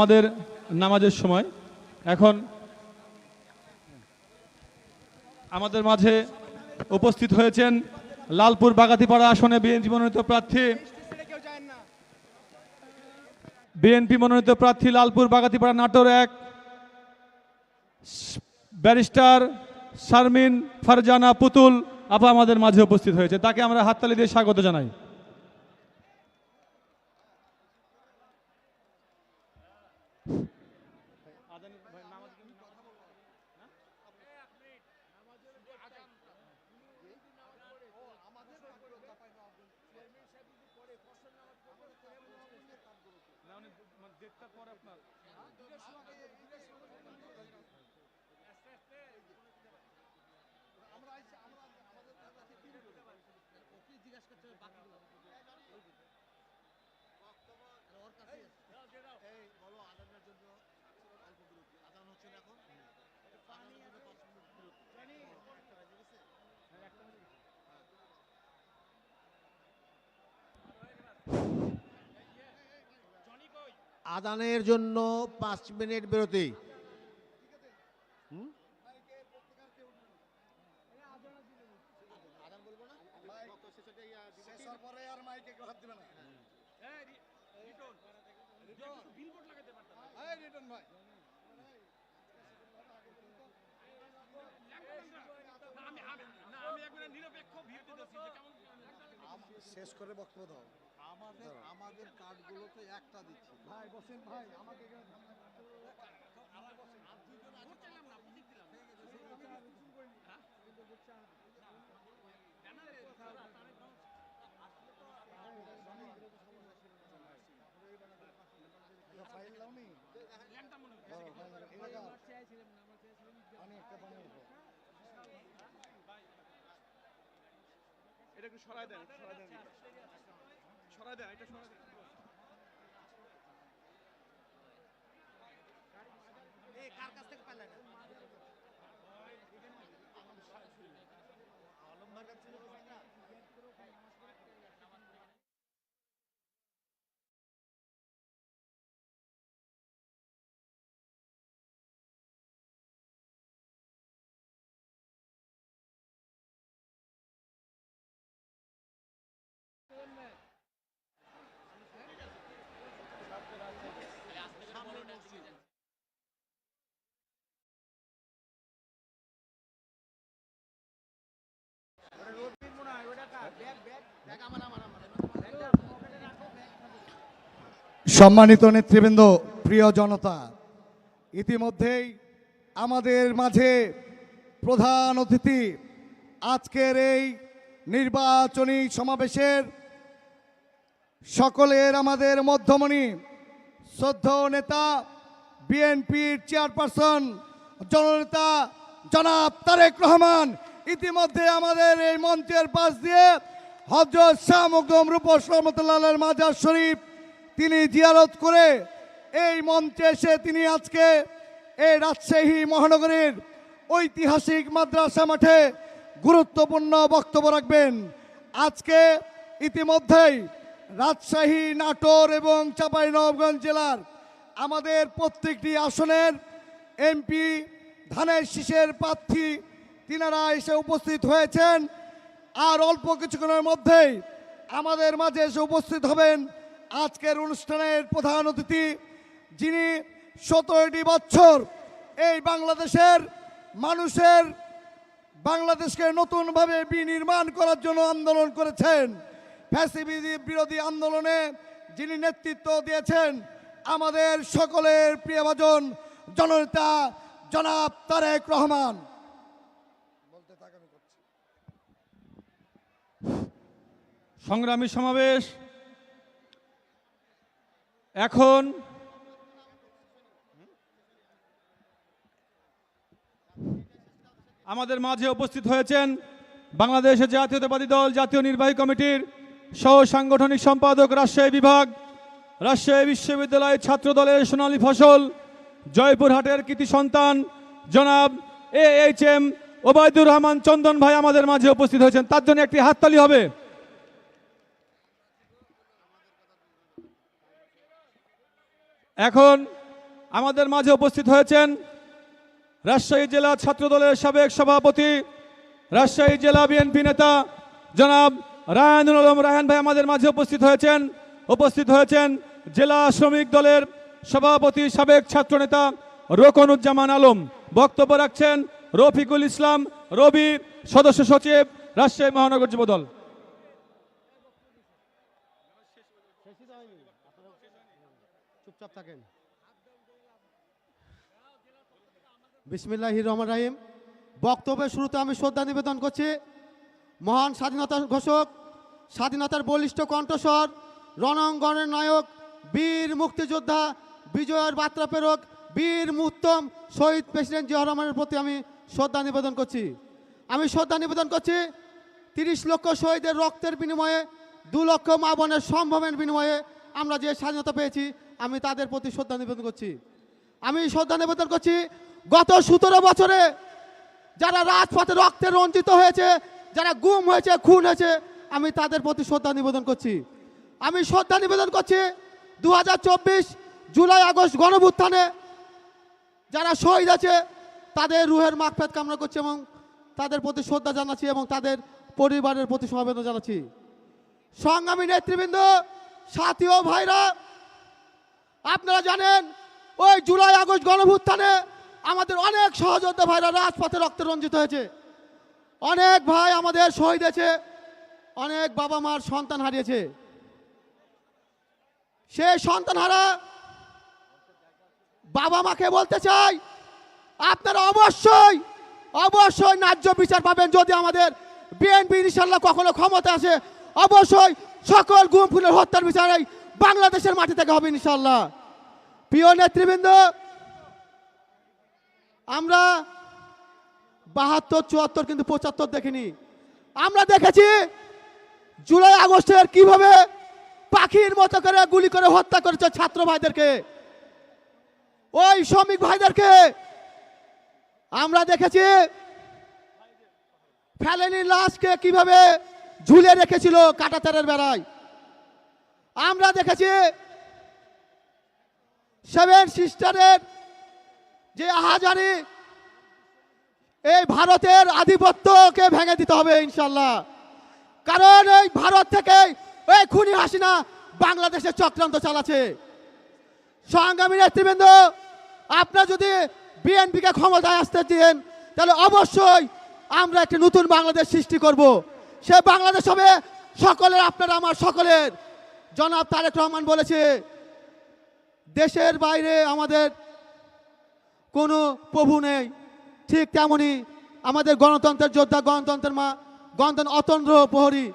আমাদের নামাজের সময়। এখন আমাদের মাঝে উপস্থিত হয়েছেন লালপুর বাগাতিপাড়া আসনে বিএনপি মনোনীত প্রার্থী বিএনপি মনোনীত প্রার্থী লালপুর বাগাতিপাড়া নাটোর এক ব্যারিস্টার শারমিন ফারজানা পুতুল আপা আমাদের মাঝে উপস্থিত হয়েছে। তাকে আমরা হাততালি দিয়ে স্বাগত জানাই। দেড়টার পরে আপনার। আমরা আমরা আমাদের কাছে জিজ্ঞাসা করছে বাকিগুলো আদানের জন্য পাঁচ মিনিট বিরতি। শেষ করে বক্তব্য দাও। আমাদের আমাদের কার্ডগুলো তো একটা দিচ্ছি। ভাই বসেন ভাই আমাকে এটা একটু সরাই দেন সরাই দেন। সরাই দেন এটা সরাই দেন। সম্মানিত নেতৃবৃন্দ, প্রিয় জনতা, ইতিমধ্যেই আমাদের মাঝে প্রধান অতিথি আজকের এই নির্বাচনী সমাবেশের সকলের আমাদের মধ্যমণি শ্রদ্ধ নেতা, বিএনপির চেয়ারপারসন, জননেতা জনাব তারেক রহমান, ইতিমধ্যে আমাদের এই মঞ্চের পাশ দিয়ে হজরত শাহ মুকদম রূপস রহমতুল্লাহের মাজার শরীফ তিনি জিয়ারত করে এই মঞ্চে এসে তিনি আজকে এই রাজশাহী মহানগরীর ঐতিহাসিক মাদ্রাসা মাঠে গুরুত্বপূর্ণ বক্তব্য রাখবেন। আজকে ইতিমধ্যেই রাজশাহী, নাটোর এবং চাঁপাইনবাবগঞ্জ জেলার আমাদের প্রত্যেকটি আসনের এমপি ধানের শীষের প্রার্থী তিনারা এসে উপস্থিত হয়েছেন। আর অল্প কিছুক্ষণের মধ্যেই আমাদের মাঝে এসে উপস্থিত হবেন আজকের অনুষ্ঠানের প্রধান অতিথি, যিনি সতেরোটি বছর এই বাংলাদেশের মানুষের, বাংলাদেশকে নতুনভাবে বিনির্মাণ করার জন্য আন্দোলন করেছেন। ফ্যাসিবিদি বিরোধী আন্দোলনে যিনি নেতৃত্ব দিয়েছেন, আমাদের সকলের প্রিয়ভাজন জননেতা জনাব তারেক রহমান বলতে থাক আমি করছি সংগ্রামী সমাবেশ। এখন আমাদের মাঝে উপস্থিত হয়েছেন বাংলাদেশের জাতীয়তাবাদী দল, জাতীয় নির্বাহী কমিটির সহ সাংগঠনিক সম্পাদক, রাজশাহী বিভাগ, রাজশাহী বিশ্ববিদ্যালয় ছাত্র দলের সোনালী ফসল, জয়পুরহাটের কৃতি সন্তান, জনাব A H M Obaidur Rahman Chandan ভাই আমাদের মাঝে উপস্থিত হয়েছেন। তার জন্য একটি হাততালি হবে। এখন আমাদের মাঝে উপস্থিত হয়েছেন রাজশাহী জেলা ছাত্র দলের সাবেক সভাপতি, রাজশাহী জেলা বিএনপি নেতা জনাব রায়নুল আলম রায়হান ভাই আমাদের মাঝে উপস্থিত হয়েছেন। উপস্থিত হয়েছেন জেলা শ্রমিক দলের সভাপতি, সাবেক ছাত্রনেতা রোকনুজ্জামান আলম। বক্তব্য রাখছেন রফিকুল ইসলাম রবি সদস্য সচিব, রাজশাহী মহানগর যুবদল চুপচাপ থাকেন। বিসমিল্লাহ রহমান রাহিম। বক্তব্যের শুরুতে আমি শ্রদ্ধা নিবেদন করছি, মহান স্বাধীনতা ঘোষক, স্বাধীনতার বলিষ্ঠ কণ্ঠস্বর, রণাঙ্গনের নায়ক, বীর মুক্তিযোদ্ধা, বিজয়ের বার্তা প্রেরক, বীর উত্তম শহীদ প্রেসিডেন্ট জিয়া রহমানের প্রতি আমি শ্রদ্ধা নিবেদন করছি। আমি শ্রদ্ধা নিবেদন করছি, তিরিশ লক্ষ শহীদের রক্তের বিনিময়ে, দু লক্ষ মা বোনের সম্ভবের বিনিময়ে আমরা যে স্বাধীনতা পেয়েছি আমি তাদের প্রতি শ্রদ্ধা নিবেদন করছি। আমি শ্রদ্ধা নিবেদন করছি, গত সতেরো বছরে যারা রাজপথে রক্তে রঞ্জিত হয়েছে, যারা গুম হয়েছে, খুন হয়েছে, আমি তাদের প্রতি শ্রদ্ধা নিবেদন করছি। আমি শ্রদ্ধা নিবেদন করছি দু হাজার চব্বিশ জুলাই, আগস্ট গণভুত্থানে যারা শহীদ আছে, তাদের রুহের মাগফেত কামনা করছি এবং তাদের প্রতি শ্রদ্ধা জানাচ্ছি এবং তাদের পরিবারের প্রতি সমবেদনা জানাচ্ছি। সংগ্রামী নেতৃবৃন্দ, সাথী ও ভাইরা আপনারা জানেন, ওই জুলাই, আগস্ট গণভুত্থানে আমাদের অনেক সহযোদ্ধা ভাইরা রাজপথে রক্তে রঞ্জিত হয়েছে। অনেক ভাই আমাদের শহীদ হয়েছে, অনেক বাবা মার সন্তান হারিয়েছে। সে সন্তান হারা বাবা মাকে বলতে চাই, আপনারা অবশ্যই অবশ্যই ন্যায্য বিচার পাবেন যদি আমাদের বিএনপি ইনশাল্লাহ কখনো ক্ষমতা আসে। অবশ্যই সকল গুম ফুলের হত্যার বিচার বাংলাদেশের মাটি থেকে হবে ইনশাল্লাহ প্রিয় নেতৃবৃন্দ, আমরা বাহাত্তর, চুয়াত্তর কিন্তু পঁচাত্তর দেখিনি। আমরা দেখেছি জুলাই, আগস্টের কীভাবে পাখির মতো করে গুলি করে হত্যা করেছে ছাত্র ভাইদেরকে। ওই শ্রমিক ভাইদেরকে আমরা দেখেছি ফেলেনি লাশকে কীভাবে ঝুলে রেখেছিল কাটাতারের বেড়ায়। আমরা দেখেছি সেভেন সিস্টারের যে আহাজারি, এই ভারতের আধিপত্যকে ভেঙে দিতে হবে ইনশাল্লাহ কারণ এই ভারত থেকে এই খুনি হাসিনা বাংলাদেশের চক্রান্ত চালাচ্ছে। সংগ্রামী নেতৃবৃন্দ, আপনারা যদি বিএনপিকে ক্ষমতায় আসতে চেন তাহলে অবশ্যই আমরা একটি নতুন বাংলাদেশ সৃষ্টি করব। সে বাংলাদেশ হবে সকলের, আপনার আমার সকলের। জনাব তারেক রহমান বলেছে, দেশের বাইরে আমাদের কোনো প্রভু নেই। ঠিক তেমনই আমাদের গণতন্ত্রের যোদ্ধা গণতন্ত্রের মা, গণতন্ত্র অতন্ত্র প্রহরী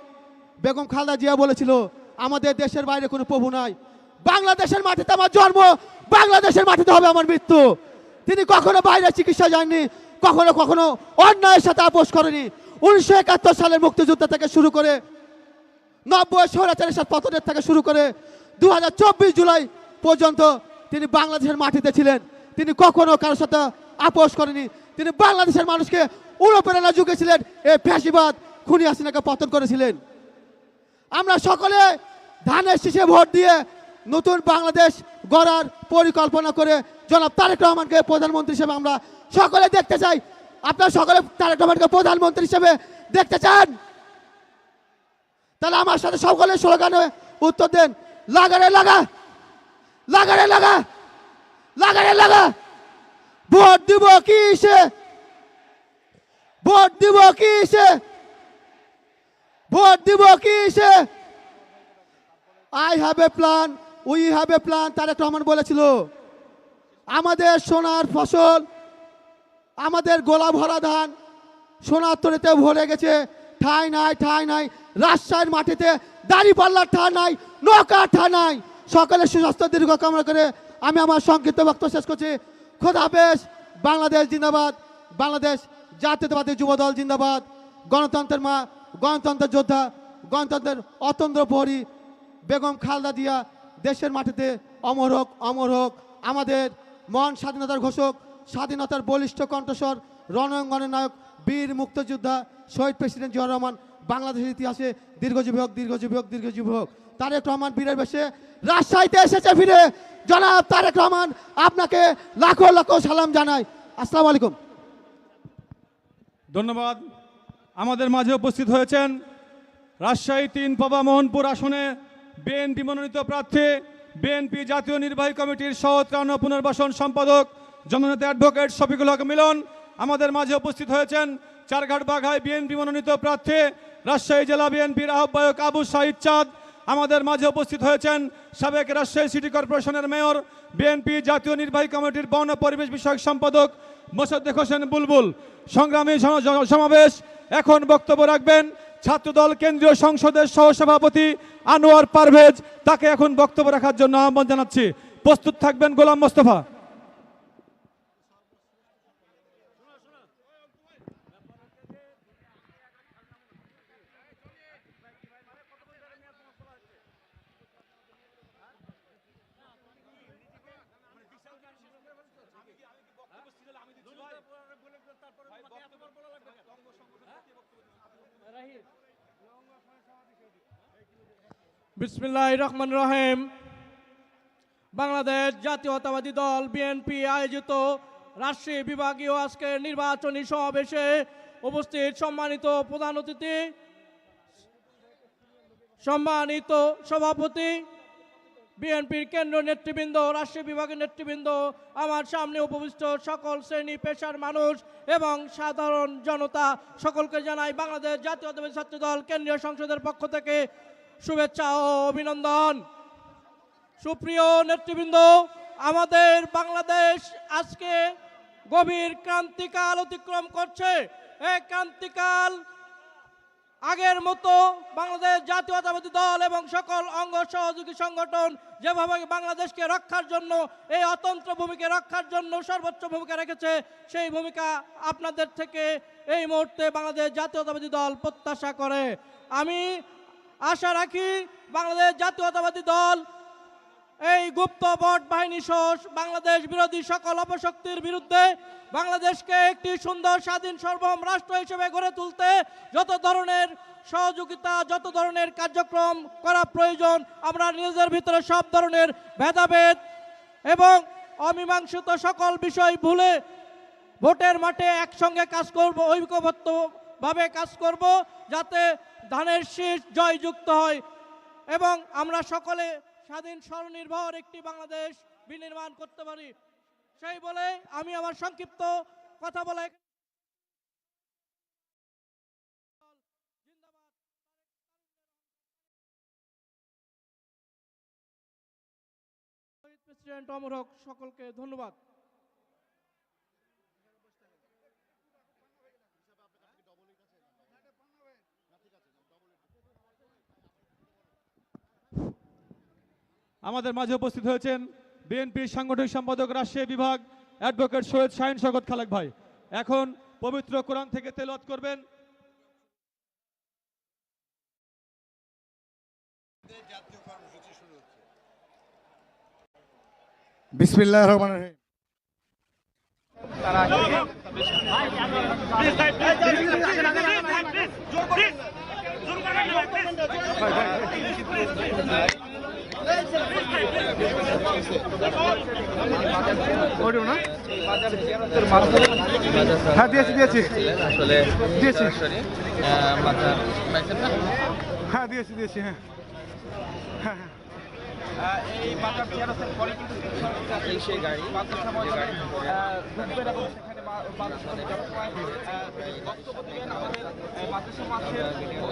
বেগম খালদা জিয়া বলেছিল, আমাদের দেশের বাইরে কোনো প্রভু নাই। বাংলাদেশের মাটিতে আমার জন্ম, বাংলাদেশের মাটিতে হবে আমার মৃত্যু। তিনি কখনো বাইরে চিকিৎসা যাননি, কখনো কখনো অন্যায়ের সাথে আপোষ করেনি। উনিশশো একাত্তর সালের মুক্তিযুদ্ধ থেকে শুরু করে নব্বই স্বৈরাচারের সাথে পতনের থেকে শুরু করে দু হাজার চব্বিশ জুলাই পর্যন্ত তিনি বাংলাদেশের মাটিতে ছিলেন। তিনি কখনো কারোর সাথে আপোষ করেনি তিনি বাংলাদেশের মানুষকে অনুপ্রেরণা যুগেছিলেন এই ফ্যাসিবাদ খুনি হাসিনাকে পতন করেছিলেন। আমরা সকলে ধানের শীষে ভোট দিয়ে নতুন বাংলাদেশ গড়ার পরিকল্পনা করে জনাব তারেক রহমানকে প্রধানমন্ত্রী হিসেবে আমরা সকলে দেখতে চাই। আপনারা সকলে তারেক রহমানকে প্রধানমন্ত্রী হিসেবে দেখতে চান। তাহলে আমার সাথে সকলে স্লোগানে উত্তর দেন, লাগারে লাগা লাগারে লাগা লাগারে লাগা। ভোট দিব কিসে? ভোট দিব কিসে? ভোট দিব কিসে? I have a plan we have a plan Tarique Rahman বলেছিল। আমাদের সোনার ফসল, আমাদের গোলা ভরা ধান, সোনার তরিতে ভরে গেছে। ঠাই নাই ঠাই নাই। রাজশাহীর মাটিতে দাড়ি পাল্লার ঠা নাই নৌকার ঠা নাই সকলের সুস্বাস্থ্য দীর্ঘ কামনা করে আমি আমার সংক্ষিপ্ত বক্তব্য শেষ করছি। খোদা হাফেজ, বাংলাদেশ জিন্দাবাদ। বাংলাদেশ জাতীয়তাবাদী যুবদল জিন্দাবাদ। গণতন্ত্রের মা, গণতন্ত্রের যোদ্ধা, গণতন্ত্রের অতন্ত্র প্রহরী বেগম খালদা দিয়া দেশের মাটিতে অমর হোক অমর হোক। আমাদের মহান স্বাধীনতার ঘোষক, স্বাধীনতার বলিষ্ঠ কণ্ঠস্বর, রণাঙ্গনের নায়ক, বীর মুক্তিযোদ্ধা, শহীদ প্রেসিডেন্ট জিয়া রহমান বাংলাদেশের ইতিহাসে দীর্ঘজীবী হোক দীর্ঘজীবী হোক দীর্ঘজীবী হোক, তারেক রহমান বীরের বেশে রাজশাহীতে এসেছে ফিরে। জনাব তারেক রহমান, আপনাকে লাখো লাখো সালাম জানাই। আসসালামু আলাইকুম। ধন্যবাদ। আমাদের মাঝে উপস্থিত হয়েছেন রাজশাহী তিন পাবা মোহনপুর আসনে বিএনপি মনোনীত প্রার্থী, বিএনপি জাতীয় নির্বাহী কমিটির সহত্রাণ পুনর্বাসন সম্পাদক, জননেতা অ্যাডভোকেট শফিকুল হক মিলন। আমাদের মাঝে উপস্থিত হয়েছেন চারঘাট বাঘায় বিএনপি মনোনীত প্রার্থী রাজশাহী জেলা বিএনপির আহ্বায়ক আবু সাইদ চাঁদ আমাদের মাঝে উপস্থিত হয়েছেন সাবেক রাজশাহী সিটি কর্পোরেশনের মেয়র, বিএনপি জাতীয় নির্বাহী কমিটির বন পরিবেশ বিষয়ক সম্পাদক মোসাদ্দেক হোসেন বুলবুল। সংগ্রামী সমাবেশ। এখন বক্তব্য রাখবেন ছাত্রদল কেন্দ্রীয় সংসদের সহসভাপতি আনোয়ার পারভেজ। তাকে এখন বক্তব্য রাখার জন্য আহ্বান জানাচ্ছি। প্রস্তুত থাকবেন গোলাম মোস্তফা। বিসমিল্লাহ রহমান রহিম। বাংলাদেশ জাতীয়তাবাদী দল, বিএনপি আয়োজিত রাষ্ট্রীয় বিভাগীয় আজকের নির্বাচনী সমাবেশে উপস্থিত সম্মানিত প্রধান অতিথি, সম্মানিত সভাপতি বিএনপির কেন্দ্র নেতৃবৃন্দ, রাষ্ট্রীয় বিভাগের নেতৃবৃন্দ, আমার সামনে উপবিষ্ট সকল শ্রেণি পেশার মানুষ এবং সাধারণ জনতা, সকলকে জানাই বাংলাদেশ জাতীয়তাবাদী ছাত্র দল কেন্দ্রীয় সংসদের পক্ষ থেকে শুভেচ্ছা ও অভিনন্দন। সুপ্রিয় নেতৃবৃন্দ, আমাদের বাংলাদেশ আজকে গভীর ক্রান্তিকাল অতিক্রম করছে। এই ক্রান্তিকাল আগের মতো বাংলাদেশ জাতীয়তাবাদী দল এবং সকল অঙ্গ সহযোগী সংগঠন যেভাবে বাংলাদেশকে রক্ষার জন্য, এই অতন্ত্র ভূমিকা রক্ষার জন্য সর্বোচ্চ ভূমিকা রেখেছে, সেই ভূমিকা আপনাদের থেকে এই মুহূর্তে বাংলাদেশ জাতীয়তাবাদী দল প্রত্যাশা করে। আমি আশা রাখি বাংলাদেশ জাতীয়তাবাদী দল এই গুপ্ত ভোট বাহিনী সহ বাংলাদেশ বিরোধী সকল অপশক্তির বিরুদ্ধে বাংলাদেশকে একটি সুন্দর স্বাধীন সার্বভৌম রাষ্ট্র হিসেবে গড়ে তুলতে যত ধরনের সহযোগিতা, যত ধরনের কার্যক্রম করা প্রয়োজন, আমরা নিজেদের ভিতরে সব ধরনের ভেদাভেদ এবং অমীমাংসিত সকল বিষয় ভুলে ভোটের মাঠে একসঙ্গে কাজ করব, ঐক্যবদ্ধভাবে কাজ করব যাতে ধানের শীষ জয়যুক্ত হয় এবং আমরা সকলে স্বাধীন স্বনির্ভর একটি বাংলাদেশ বিনির্মাণ করতে পারি। সেই বলে আমি আমার সংক্ষিপ্ত কথা বলে প্রেসিডেন্ট অমর হক সকলকে ধন্যবাদ। আমাদের মাঝে উপস্থিত হয়েছেন বিএনপির সাংগঠনিক সম্পাদক রাজশাহী বিভাগ অ্যাডভোকেট সৈয়দ শাহিন শকত খালেক ভাই এখন পবিত্র কোরআন থেকে তেলত করবেন বিসমিল্লাহ রহমান রহিম হ্যাঁ দিয়েছি দিয়েছি। আসলে দিয়েছি। হ্যাঁ দিয়েছি দিয়েছি হ্যাঁ। এই সেই গাড়ি যে গাড়ি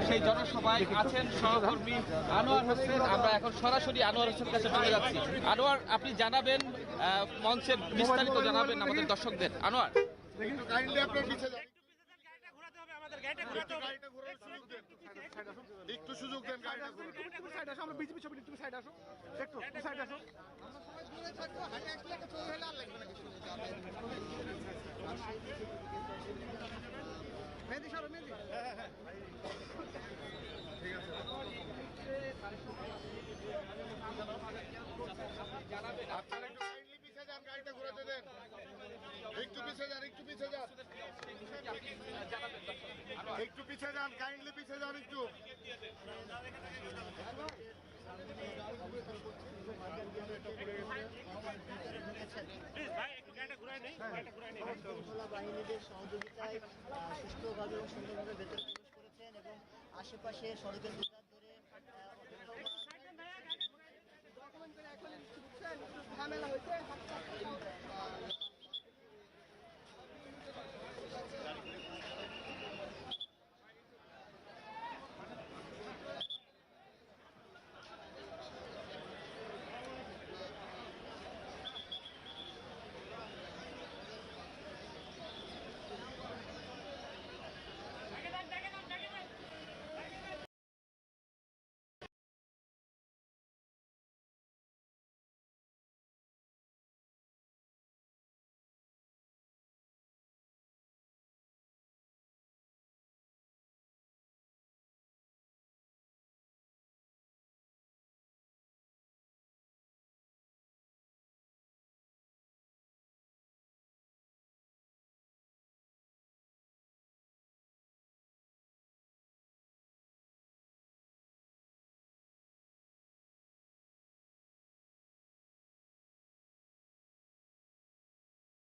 সেই জনসভায় আছেন সহকর্মী আনোয়ার হোসেন আমরা এখন সরাসরি আনোয়ার হোসেন কাছে আনোয়ার আপনি জানাবেন মঞ্চের বিস্তারিত জানাবেন আমাদের দর্শকদের আনোয়ার একটু সুযোগ দেন আমরা বিজেপি ছবি একটু সাইড আসো একটু সাইড আসো আপনারা একটু কাইন্ডলি পিছিয়ে যান, গাড়িটা ঘোরাতে দেন। একটু পিছিয়ে যান, একটু পিছিয়ে যান। একটু পিছিয়ে যান কাইন্ডলি পিছিয়ে যান একটু। বাহিনীদের সহযোগিতায় সুস্থভাবে এবং সুন্দরভাবে ভেতরে প্রবেশ করেছেন এবং আশেপাশে সড়কের দুধার ধরে ঝামেলা অপেক্ষমান